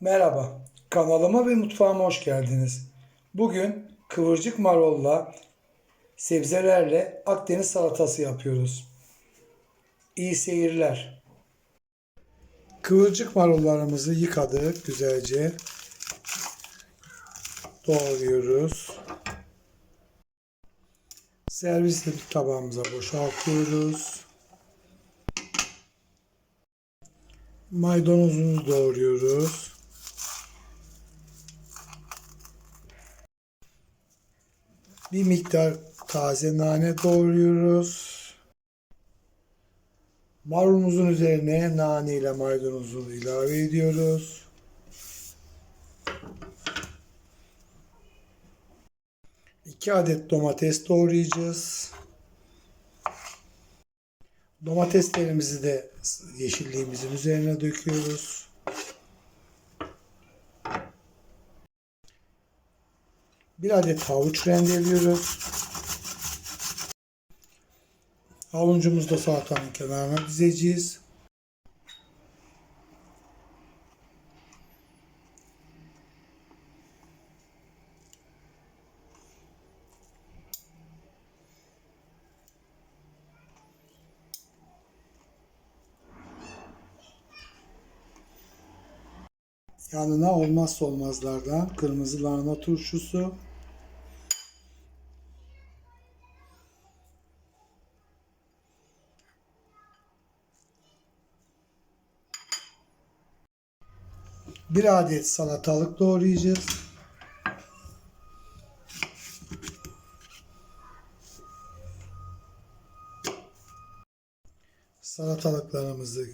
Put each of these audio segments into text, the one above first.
Merhaba, kanalıma ve mutfağıma hoş geldiniz. Bugün kıvırcık marolla, sebzelerle Akdeniz salatası yapıyoruz. İyi seyirler. Kıvırcık marullarımızı yıkadık güzelce. Doğruyoruz. Servis tabağımıza boşaltıyoruz. Maydanozunu doğruyoruz. Bir miktar taze nane doğruyoruz. Marulumuzun üzerine nane ile maydanozu ilave ediyoruz. İki adet domates doğrayacağız. Domateslerimizi de yeşilliğimizin üzerine döküyoruz. Bir adet havuç rendeliyoruz. Havucumuzu da salatanın kenarına dizeceğiz. Yanına olmazsa olmazlardan kırmızı lahana turşusu, bir adet salatalık doğrayacağız. Salatalıklarımızı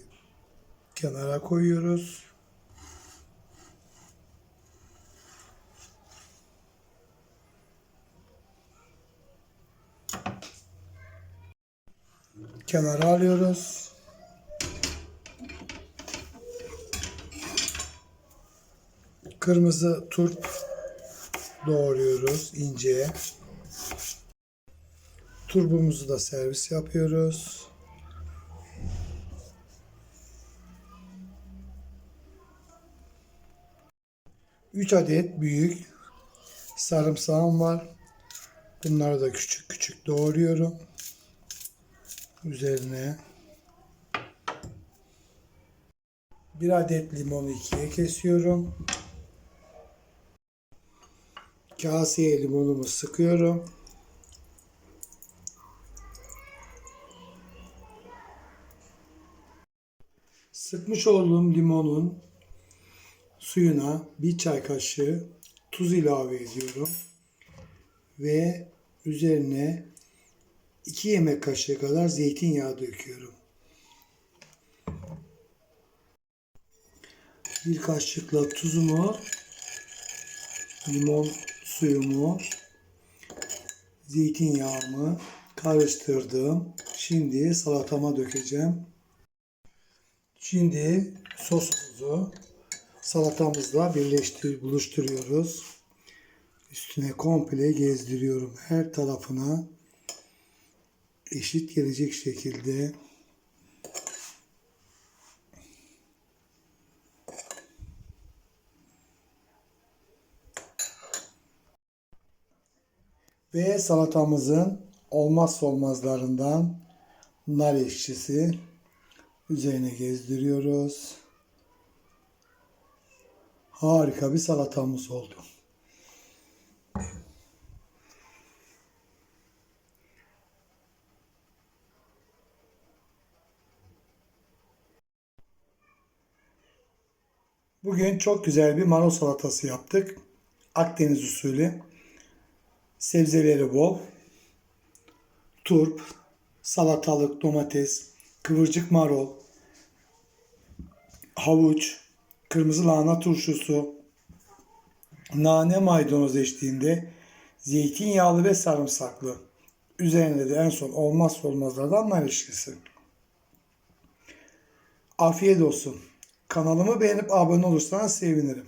kenara koyuyoruz. kenara alıyoruz. Kırmızı turp doğruyoruz ince. Turbumuzu da servis yapıyoruz. Üç adet büyük sarımsağım var. Bunları da küçük küçük doğruyorum üzerine bir adet limonu ikiye kesiyorum. Kaseye limonumu sıkıyorum. Sıkmış olduğum limonun suyuna bir çay kaşığı tuz ilave ediyorum. Ve üzerine 2 yemek kaşığı kadar zeytinyağı döküyorum. Bir kaşıkla tuzumu, limon suyumu, zeytinyağımı karıştırdım. Şimdi salatama dökeceğim. Şimdi sosumuzu salatamızla birleştir, buluşturuyoruz. Üstüne komple gezdiriyorum her tarafına eşit gelecek şekilde ve salatamızın olmazsa olmazlarından nar ekşisi üzerine gezdiriyoruz. Harika bir salatamız oldu. Bugün çok güzel bir marul salatası yaptık. Akdeniz usulü. Sebzeleri bol. Turp, salatalık, domates, kıvırcık marul, havuç, kırmızı lahana turşusu, nane maydanoz eşliğinde zeytinyağlı ve sarımsaklı. Üzerinde de en son olmazsa olmazlardan nar ilişkisi. Afiyet olsun. Kanalımı beğenip abone olursanız sevinirim.